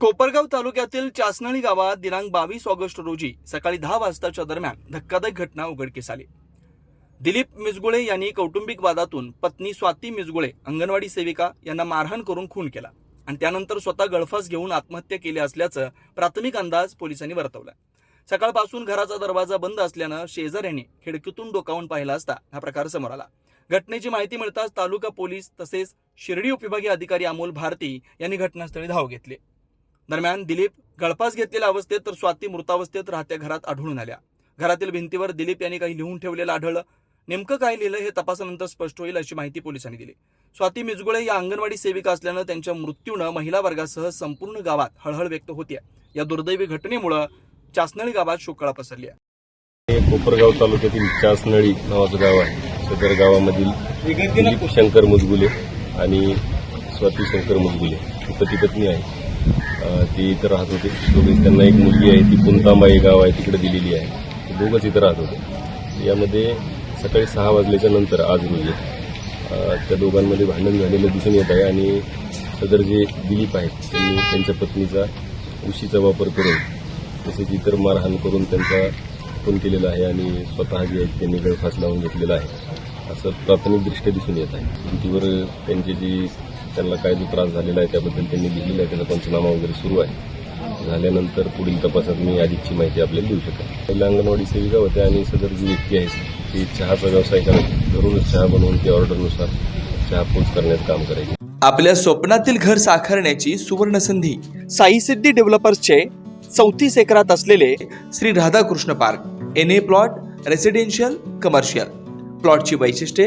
कोपरगाव तालुक्यातील चासनळी गावात दिनांक बावीस ऑगस्ट रोजी सकाळी दहा वाजताच्या दरम्यान धक्कादायक घटना उघडकीस आली. दिलीप मिसगुळे यांनी कौटुंबिक वादातून पत्नी स्वाती मिसगुळे अंगणवाडी सेविका यांना मारहाण करून खून केला आणि त्यानंतर स्वतः गळफास घेऊन आत्महत्या केली असल्याचं प्राथमिक अंदाज पोलिसांनी वर्तवला. सकाळपासून घराचा दरवाजा बंद असल्यानं शेजाऱ्यांनी खिडकीतून डोकावून पाहिला असता हा प्रकार समोर आला. घटनेची माहिती मिळताच तालुका पोलीस तसेच शिर्डी उपविभागीय अधिकारी अमोल भारती यांनी घटनास्थळी धाव घेतली. दरम्यान दिलीप गळपास घेतलेल्या अवस्थेत तर स्वाती मृतावस्थेत राहत्या घरात आढळून आल्या. घरातील भिंतीवर दिलीप यांनी काही लिहून ठेवलेलं आढळलं. नेमकं काय लिहिलं हे तपासानंतर स्पष्ट होईल अशी माहिती पोलिसांनी दिली. स्वाती मिजगुळे या अंगणवाडी सेविका असल्यानं त्यांच्या मृत्यूनं महिला वर्गासह संपूर्ण गावात हळहळ व्यक्त होती या दुर्दैवी घटनेमुळं चासनळी गावात शोकळा पसरली आहे कोपरगाव तालुक्यातील चासनळी नावाचं गाव आहे. सदर गावामधील शंकर मुजगुले आणि स्वाती शंकर मुजगुले पती पत्नी आहे. ती इथं राहत होते. दोघे त्यांना एक मुलगी आहे ती पुंतांबा गाव आहे तिकडे दिलेली आहे. ते दोघंच इथं राहत होते. यामध्ये सकाळी सहा वाजल्याच्या नंतर आज रोजी त्या दोघांमध्ये भांडण झालेलं दिसून येत आहे आणि सदर जे दिलीप आहेत त्यांनी त्यांच्या पत्नीचा उशीचा वापर करून तसेच इतर मारहाण करून त्यांचा खून केलेला आहे आणि स्वतः जे आहेत त्यांनी गळफास लावून घेतलेला आहे. असं प्राथमिकदृष्ट्या दिसून येत आहे. भिंतीवर त्यांची जी त्यांना काय जो त्रास झालेला आहे त्याबद्दल त्यांनी लिहिलेला आहे त्याचा पंचनामा वगैरे सुरू आहे. झाल्यानंतर पुढील तपासात मी अधिकची माहिती आपल्याला देऊ शकेन. पहिल्या अंगणवाडी सेविका होत्या आणि सदर जी व्यक्ती आहे ती चहाचा व्यवसाय करत घरूनच चहा बनवून ती ऑर्डरनुसार चहा पोच करण्याचं काम करायची. आपल्या स्वप्नातील घर साकारण्याची सुवर्ण संधी साई सिद्धी डेव्हलपर्सचे चौतीस एकरात असलेले Shri Radhakrishna park N A plot residential commercial प्लॉटची वैशिष्ट्ये